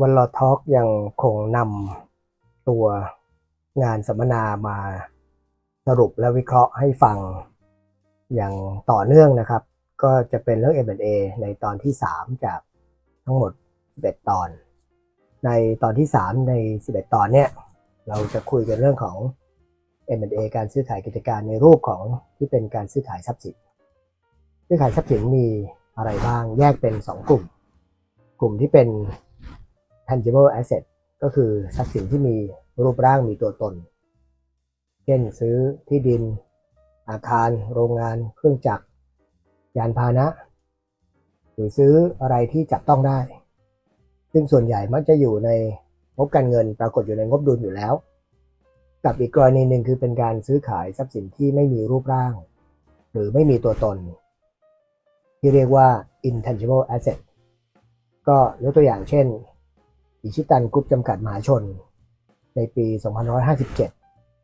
วันลอทอกยังคงนำตัวงานสัมมนามาสรุปและวิเคราะห์ให้ฟังอย่างต่อเนื่องนะครับ ก็จะเป็นเรื่อง M&A ในตอนที่ 3 จากทั้งหมด 11 ตอน ในตอนที่ 3 ใน 11 ตอนเนี่ยเราจะคุยกันเรื่องของ M&A การซื้อขายกิจการในรูปของที่เป็นการซื้อขายทรัพย์สิน ซื้อขายทรัพย์สินมีอะไรบ้างแยกเป็น 2 กลุ่ม กลุ่มที่เป็น tangible asset ก็คือทรัพย์สินที่มีรูปร่างมีตัวตน เช่นซื้อที่ดิน อาคาร โรงงาน เครื่องจักร ยานพาหนะ หรือซื้ออะไรที่จับต้องได้ ซึ่งส่วนใหญ่มักจะอยู่ในงบการเงินปรากฏอยู่ในงบดุลอยู่แล้ว กับอีกกรณีหนึ่งคือเป็นการซื้อขายทรัพย์สินที่ไม่มีรูปร่าง หรือไม่มีตัวตน ที่เรียกว่า intangible asset ก็ยกตัวอย่างเช่น อิชิตันกรุ๊ปจำกัดมหาชน ในปี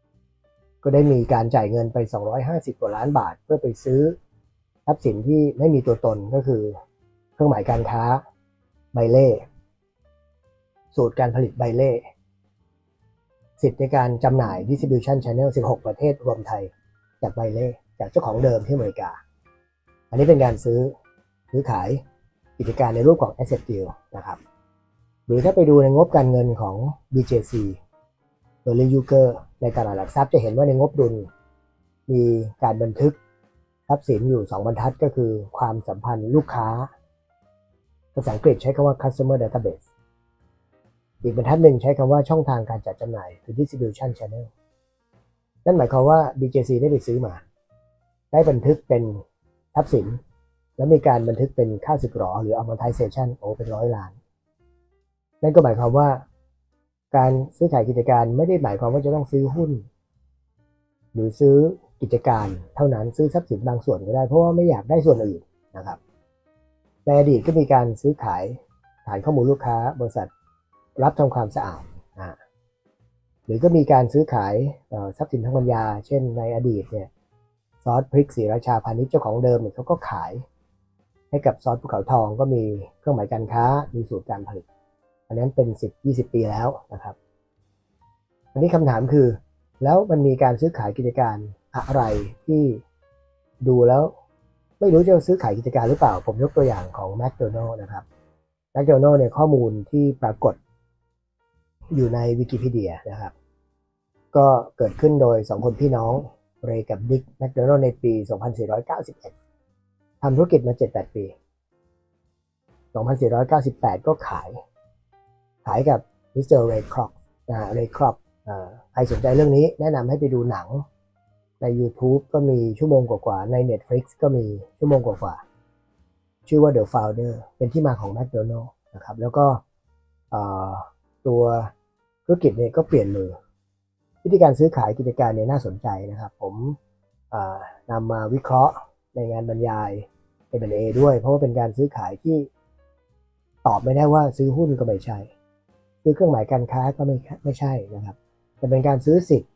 2557 ก็ได้มีการจ่ายเงินไป 250 กว่าล้านบาท เพื่อไปซื้อทรัพย์สินที่ไม่มีตัวตนก็คือ เครื่องหมายการค้าใบเล่สูตรการผลิตใบเล่สิทธิในการจำหน่าย distribution channel 16 ประเทศรวมไทย จากใบเล่จากเจ้าของเดิมที่อเมริกา อันนี้เป็นการซื้อซื้อขายกิจการในรูปของ asset deal นะครับ รือถ้าไปดูในงบการเงินของ BJC โดยลียูเกอร์ในตลาดหลักทรัพย์จะเห็นว่าในงบดุล มีการบันทึกทรัพย์สินอยู่ 2 บรรทัดก็คือความสัมพันธ์ลูกค้า ภาษาอังกฤษใช้คำว่า customer database อีกบรรทัดหนึ่งใช้คำว่าช่องทางการจัดจำหน่ายคือ distribution channel นั่นหมายความว่า BJC ได้ไปซื้อมา ได้บันทึกเป็นทรัพย์สิน แล้วมีการบันทึกเป็นค่าสึกหรอหรือ amortization โอ้เป็นร้อยล้าน นั่นก็หมายความว่า การซื้อขายกิจการไม่ได้หมายความว่าจะต้องซื้อหุ้น หรือซื้อกิจการเท่านั้นซื้อทรัพย์สินบางส่วนก็ได้ เพราะว่าไม่อยากได้ส่วนอื่นนะครับในอดีตก็มีการซื้อขายฐานข้อมูลลูกค้า บริษัทรับทำความสะอาดอ่าหรือก็มีการซื้อขายทรัพย์สินทางปัญญา เช่นในอดีตเนี่ยซอสพริกศรีราชาพาณิชย์เจ้าของเดิมเนี่ยเขาก็ขาย ให้กับซอสภูเขาทองก็มีเครื่องหมายการค้ามีสูตรการผลิต อันนั้นเป็น 10 20 ปีแล้วนะครับ อันนี้คำถามคือ แล้วมันมีการซื้อขายกิจการอะไรที่ดูแล้วไม่รู้จะซื้อขายกิจการหรือเปล่า ผมยกตัวอย่างของ McDonald นะครับ McDonald เนี่ยข้อมูลที่ปรากฏอยู่ในวิกิพีเดียนะครับ ก็เกิดขึ้นโดย 2 คนพี่น้องเรย์กับดิกแมคโดนัลในปี 2491 ทำธุรกิจมา 7-8 ปี 2498 ก็ขาย ขายกับมิสเตอร์เรย์ครอปนะเรย์ครอปใครสนใจเรื่องนี้แนะนำให้ไปดูหนังใน YouTube ก็มีชั่วโมงกว่าๆ ใน Netflix ก็มีชั่วโมงกว่าๆ ชื่อว่า The Founder เป็นที่มาของ McDonald นะครับ แล้วก็ตัวธุรกิจเนี่ยก็เปลี่ยนมือ วิธีการซื้อขายกิจการเนี่ยน่าสนใจนะครับ ผมนำมาวิเคราะห์ในงานบรรยาย M&A ด้วย เพราะว่าเป็นการซื้อขายที่ตอบไม่ได้ว่าซื้อหุ้นก็ไม่ใช่ ซื้อเครื่องหมายการค้าก็ไม่ไม่ใช่นะครับ แต่เป็นการซื้อสิทธิ์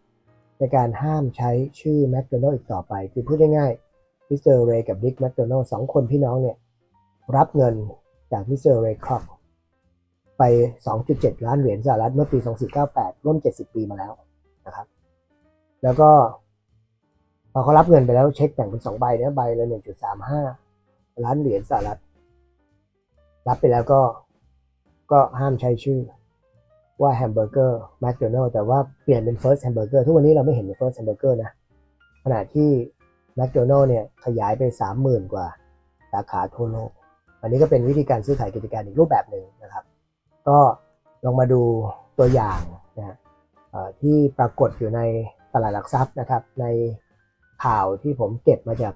ในการห้ามใช้ชื่อแมคโดนัลล์อีกต่อไป คือพูดง่ายๆมิสเตอร์เรย์กับดิกแมคโดนัลล์สองคนพี่น้องเนี่ยรับเงินจากมิสเตอร์เรย์ครอปไป 2.7 ล้านเหรียญสหรัฐเมื่อปี 2498 ร่วม 70 ปีมาแล้วนะครับ แล้วก็พอเขารับเงินไปแล้วเช็คแบ่งเป็น2ใบเนี่ยใบละ1.35 ล้านเหรียญสหรัฐ รับไปแล้วก็ก็ห้ามใช้ชื่อ ว่าแฮมเบอร์เกอร์แมคโดนัลล์แต่ว่าเปลี่ยนเป็นเฟิร์สแฮมเบอร์เกอร์ทุกวันนี้เราไม่เห็นเฟิร์สแฮมเบอร์เกอร์นะขณะที่แมคโดนัลล์เนี่ยขยายไป 30,000 กว่าสาขาทั่วโลก อันนี้ก็เป็นวิธีการซื้อขายกิจการอีกรูปแบบหนึ่งนะครับ ก็ลองมาดูตัวอย่างนะที่ปรากฏอยู่ในตลาดหลักทรัพย์นะครับ ในข่าวที่ผมเก็บมาจาก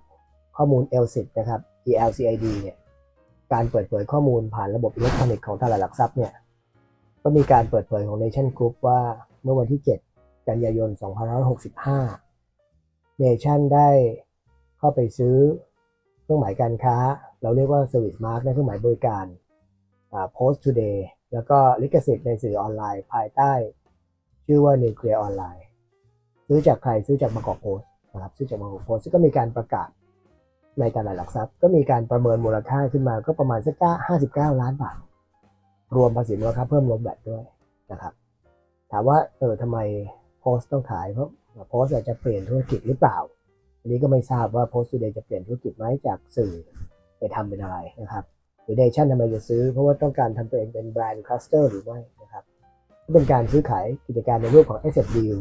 ข้อมูล l อ i t นะครับ ELCID เนี่ยการเปิดเผยข้อมูลผ่านระบบอิเล็กทรอนิกส์ของตลาดหลักทรัพย์เนี่ย ก็มีการเปิดเผยของ Nation Group ว่าเมื่อวันที่ 7 กันยายน 2565 Nation ได้เข้าไปซื้อเครื่องหมายการค้า เราเรียกว่า Service Mark นะเครื่องหมายบริการ Post Today แล้วก็ลิขสิทธิ์ในสื่อออนไลน์ภายใต้ ชื่อว่า Nuclear Online ซื้อจากใครซื้อจากบางกอกโพสนะครับซื้อจากบางกอกโพสซึ่งก็มีการประกาศในตลาดหลักทรัพย์ ก็มีการประเมินมูลค่าขึ้นมาก็ประมาณสัก59ล้านบาท รวมภาษีมูลค่าเพิ่มรวมแบตด้วยนะครับ ถามว่าเออทำไมโพสต์ต้องขายเพราะโพสต์อาจจะเปลี่ยนธุรกิจหรือเปล่า อันนี้ก็ไม่ทราบว่าโพสต์ today จะเปลี่ยนธุรกิจไหมจากสื่อไปทำเป็นอะไรนะครับหรือเดชั่นทำไมจะซื้อ เพราะว่าต้องการทำตัวเองเป็นแบรนด์คลัสเตอร์หรือไม่นะครับก็เป็นการซื้อขายกิจการในรูปของ asset deal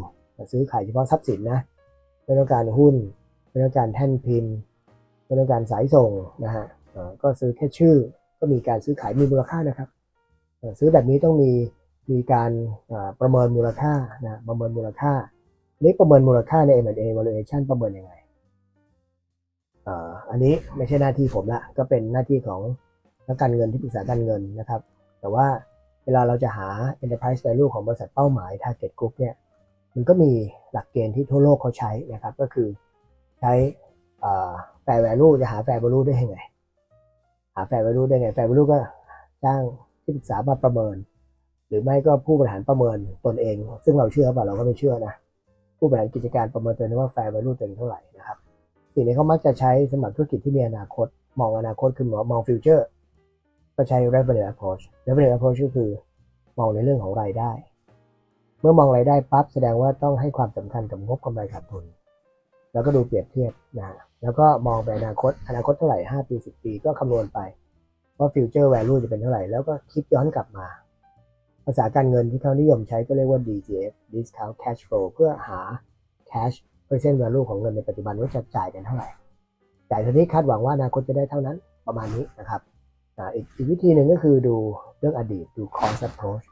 ซื้อขายเฉพาะทรัพย์สินนะไม่ต้องการหุ้นไม่ต้องการแท่นพิมพ์ไม่ต้องการสายส่งนะฮะก็ซื้อแค่ชื่อก็มีการซื้อขายมีมูลค่านะครับ ซื้อแบบนี้ต้องมีมีการประเมินมูลค่านะประเมินมูลค่านี่ประเมินมูลค่าใน M&A valuation ประเมินยังไงอันนี้ไม่ใช่หน้าที่ผมละก็เป็นหน้าที่ของนักการเงินที่ปรึกษาการเงินนะครับ แต่ว่าเวลาเราจะหา enterprise value ของบริษัทเป้าหมาย target group เนี่ยมันก็มีหลักเกณฑ์ที่ทั่วโลกเขาใช้นะครับ ก็คือใช้ fair value จะหา fair value ได้ยังไง หา fair value ได้ไง fair value ก็จ้าง ที่ปรึกษามาประเมิน หรือไม่ก็ผู้บริหารประเมินตนเอง ซึ่งเราเชื่อเปล่าเราก็ไม่เชื่อนะผู้บริหารกิจการประเมินตัวเองว่า fair value ตัวเองเท่าไหร่นะครับสิ่งนี้เขามักจะใช้สำหรับธุรกิจที่มีอนาคต มองอนาคตคือมอง future ก็ใช้ revenue approach revenue approach ก็คือมองในเรื่องของรายได้ เมื่อมองรายได้ปั๊บแสดงว่าต้องให้ความสำคัญกับงบกำไรขาดทุน แล้วก็ดูเปรียบเทียบนะแล้วก็มองไปอนาคตอนาคตเท่าไหร่5ปี 10 ปีก็คำนวณไป ว่าฟิวเจอร์ value จะเป็นเท่าไหร่ แล้วก็คิดย้อนกลับมา ภาษาการเงินที่เขานิยมใช้ก็เรียกว่า DCF discount cash flow เพื่อหา cash present value ของเงินในปัจจุบันว่าจะจ่ายกันเท่าไหร่จ่ายเท่านี้คาดหวังว่าอนาคตจะได้เท่านั้นประมาณนี้นะครับอีกอีกวิธีหนึ่งก็คือดูเรื่องอดีตดู cost approach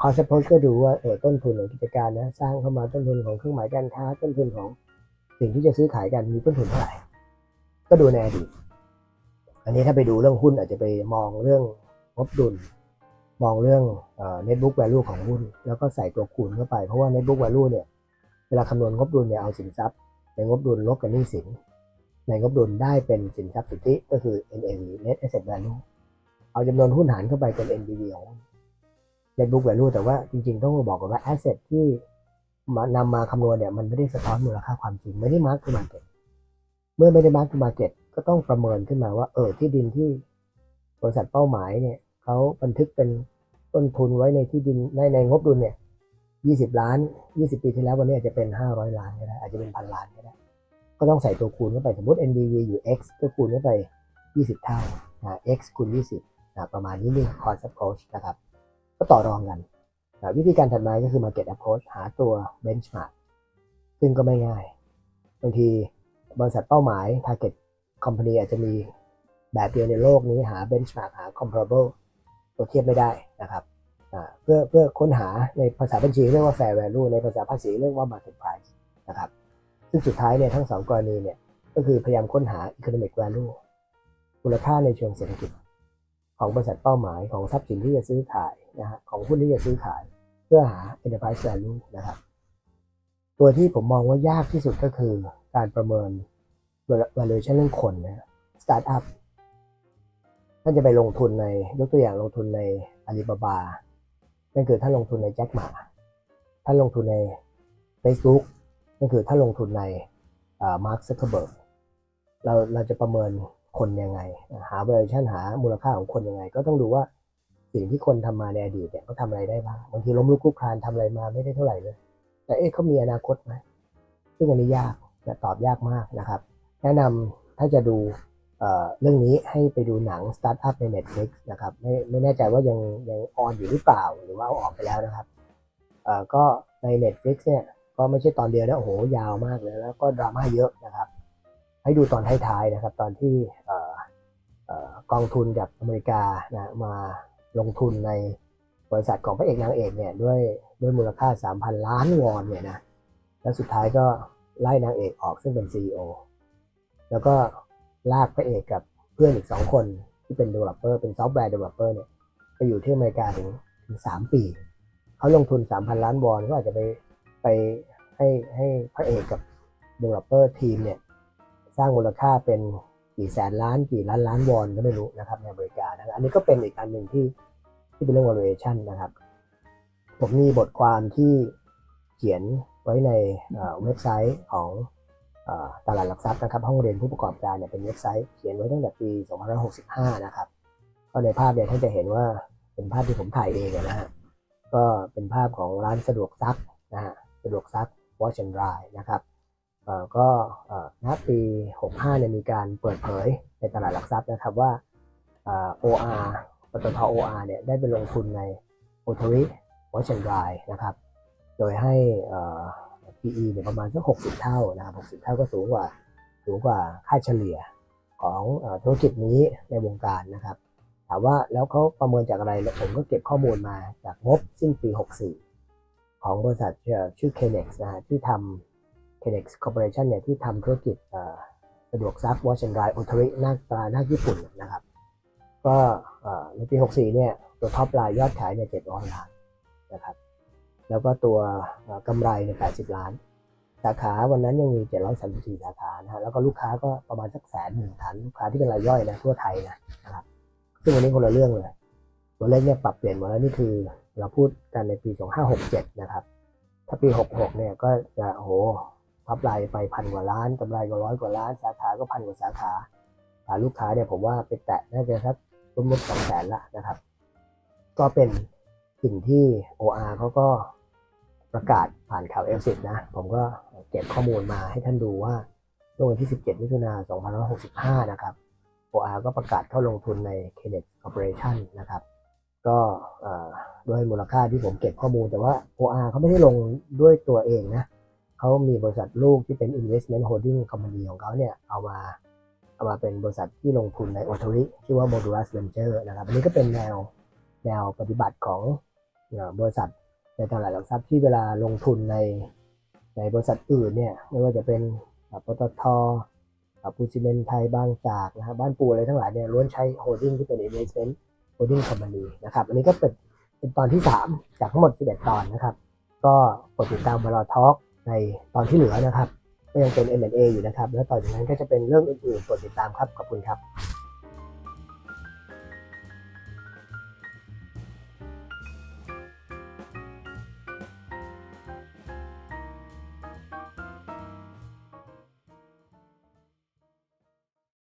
cost approach ก็ดูว่าเออต้นทุนของกิจการนะสร้างเข้ามาต้นทุนของเครื่องหมายการค้าต้นทุนของสิ่งที่จะซื้อขายกันมีต้นทุนเท่าไหร่ก็ดูในอดีต อันนี้ถ้าไปดูเรื่องหุ้นอาจจะไปมองเรื่องงบดุล มองเรื่องเอ่อ net book value ของหุ้น แล้วก็ใส่ตัวคูณเข้าไป เพราะว่า net book value เนี่ยเวลาคำนวณงบดุลเนี่ยเอาสินทรัพย์ ในงบดุลลบกับหนี้สิน ในงบดุลได้เป็นสินทรัพย์สุทธิก็คือ NAV net asset value เอาจำนวนหุ้นหารเข้าไปเป็น NBV ของหุ้น net book value แต่ว่าจริงๆ ต้องบอกก่อนว่า asset ที่มานำมาคำนวณเนี่ยมันไม่ได้สะท้อนมูลค่าความจริงไม่ได้ mark to market เมื่อไม่ได้ mark to market ก็ต็ต้องประเมินขึ้นมาว่า เออที่ดินที่บริษัทเป้าหมายเนี่ยเขาบันทึกเป็นต้นทุนไว้ในที่ดินในในงบดุลเนี่ย20ล้าน20ปีที่แล้ววันนี้อาจจะเป็น500ล้านก็ได้อาจจะเป็นพันล้านก็ได้ก็ต้องใส่ตัวคูณเข้าไปสมมติ NDV อยู่ x ก็คูณเข้าไป 20 เท่านะ x คูณ 20นะประมาณนี้นี่ cost approach นะครับ ก็ต่อรองกันนะวิธีการถัดมาก็คือ market approach หาตัว benchmark ซึ่งก็ไม่ง่าย บางทีบริษัทเป้าหมาย target company อาจจะมีแบบเดียวในโลกนี้หา benchmark หา comparable ตัวเทียบไม่ได้นะครับเพื่อเพื่อค้นหาในภาษาบัญชีเรียกว่า fair value ในภาษาภาษีเรียกว่า market price นะครับซึ่งสุดท้ายเนี่ยทั้งสองกรณีเนี่ยก็คือพยายามค้นหา economic value มูลค่าในเชิงเศรษฐกิจ ของบริษัทเป้าหมายของทรัพย์สินที่จะซื้อขายนะฮะของหุ้นที่จะซื้อขาย เพื่อหา enterprise value นะครับ ตัวที่ผมมองว่ายากที่สุดก็คือการประเมิน valuation เรื่องคนนะ startup ท่านจะไปลงทุนในยกตัวอย่างลงทุนในอาลีบาบานั่นคือถ้านลงทุนในแจ็คหมาถ้านลงทุนใน Facebook นั่นคือถ้านลงทุนในมาร์คซักเคอร์เบิร์กเราเราจะประเมินคนยังไง หา valuation หามูลค่าของคนยังไง ก็ต้องดูว่าสิ่งที่คนทำมาในอดีตเนี่ยเขาทำอะไรได้บ้างบางทีล้มลุกคลุกคลานทำอะไรมาไม่ได้เท่าไหร่เลย แต่เอ๊ะเขามีอนาคตไหมซึ่งอันนี้ยากตอบยากมากนะครับ แนะนำถ้าจะดูเรื่องนี้ให้ไปดูหนังสตาร์ทอัพใน Netflix นะครับไม่ไม่แน่ใจว่ายังยังออนอยู่หรือเปล่าหรือว่าเอาออกไปแล้วนะครับเอ่อก็ใน Netflix เนี่ยก็ไม่ใช่ตอนเดียวนะโอ้โหยาวมากเลยแล้วก็ดราม่าเยอะนะครับ ให้ดูตอนท้ายๆนะครับ ตอนที่เอ่ออกองทุนจากอเมริกานะมาลงทุนในบริษัทของพระเอกนางเอกเนี่ยด้วยด้วยมูลค่า 3,000 ล้านวอนเนี่ยนะแล้วสุดท้ายก็ไล่นางเอกออกซึ่งเป็น CEO แล้วก็ลากพระเอกกับเพื่อนอีกสองคนที่เป็น developer เป็นซอฟต์แวร์ developer เนี่ยไปอยู่ที่อเมริกาถึงถึงสามปีเขาลงทุน3,000ล้านวอนก็อาจจะไปไปให้ให้พระเอกกับ developer ทีมเนี่ยสร้างมูลค่าเป็นกี่แสนล้านกี่ล้านล้านวอนก็ไม่รู้นะครับในอเมริกานะอันนี้ก็เป็นอีกอันหนึ่งที่ที่เป็นเรื่อง valuation นะครับ ผมมีบทความที่เขียนไว้ในเว็บไซต์ของ ตลาดหลักทรัพย์นะครับห้องเรียนผู้ประกอบการเนี่ยเป็นเว็บไซต์เขียนไว้ตั้งแต่ปี 2565 นะครับ ก็ในภาพเนี่ยท่านจะเห็นว่าเป็นภาพที่ผมถ่ายเองนะฮะก็เป็นภาพของร้านสะดวกซักนะฮะสะดวกซัก Wash and Dry นะครับก็ณปี 65เนี่ยมีการเปิดเผยในตลาดหลักทรัพย์นะครับว่าเอ่อ OR ปตท OR เนี่ยได้ไปลงทุนใน o t o r i Wash and Dry นะครับ โดยให้อ่อ PE เนี่ยประมาณสัก60 เท่านะครับ60 เท่าก็สูงกว่าสูงกว่าค่าเฉลี่ยของธุรกิจนี้ในวงการนะครับ ถามว่าแล้วเขาประเมินจากอะไรผมก็เก็บข้อมูลมาจากงบสิ้นปี 64 ของบริษัทเอ่อชื่อ Kenex นะฮะที่ทำ Kenex Corporation เนี่ยที่ทำธุรกิจสะดวกซัก Wash and Dry o t o r i หน้าตาหน้าญี่ปุ่นนะครับ ก็ในปี 64 เนี่ยตัวท็อปไลน์ยอดขายเนี่ย700ล้านนะครับ แล้วก็ตัวกำไรเนี่ย80ล้าน สาขาวันนั้นยังมี 734 สาขานะฮะแล้วก็ลูกค้าก็ประมาณสักแสนหนึ่งฐานลูกค้าที่เป็นรายย่อยนะทั่วไทยนะนะครับซึ่งวันนี้คนละเรื่องเลยตัวเลขเนี่ยปรับเปลี่ยนหมดแล้วนี่คือเราพูดกันในปี 2567 นะครับ ถ้าปี 66 เนี่ยก็จะโอ้โหท็อปไลน์ไปพันกว่าล้านกำไรก็ร้อยกว่าล้าน สาขาก็พันกว่าสาขาฐานลูกค้าเนี่ยผมว่าไปแตะน่าจะสักรวมๆสองแสนละนะครับ ก็เป็นสิ่งที่ OR เขาก็ ประกาศผ่านข่าวเอลสินะ ผมก็เก็บข้อมูลมาให้ท่านดูว่าเมื่อวันที่ 17 มิถุนายน 2565 นะครับ OR ก็ประกาศเข้าลงทุนใน Kenex Corporation นะครับ ก็ด้วยมูลค่าที่ผมเก็บข้อมูล แต่ว่า OR เขาไม่ได้ลงด้วยตัวเองนะ เขามีบริษัทลูกที่เป็น Investment Holding Company ของเขาเนี่ย เอามาเอามาเป็นบริษัทที่ลงทุนใน o t o r i ชื่อว่า Modulus Venture นะครับ อันนี้ก็เป็นแนวแนวปฏิบัติของบริษัท ในตลาดหลักทรัพย์ที่เวลาลงทุนในในบริษัทอื่นเนี่ยไม่ว่าจะเป็นปตทปูซิเมนต์ไทยบางจากนะครับบ้านปูอะไรทั้งหลายเนี่ยล้วนใช้ holding ที่เป็น investment holding company นะครับอันนี้ก็เป็นเป็นตอนที่ 3 จากทั้งหมด 11 ตอนนะครับ ก็กดติดตามบลทอล์กในตอนที่เหลือนะครับก็ยังเป็น M&A อยู่นะครับ แล้วต่อจากนั้นก็จะเป็นเรื่องอื่นๆกดติดตามครับขอบคุณครับ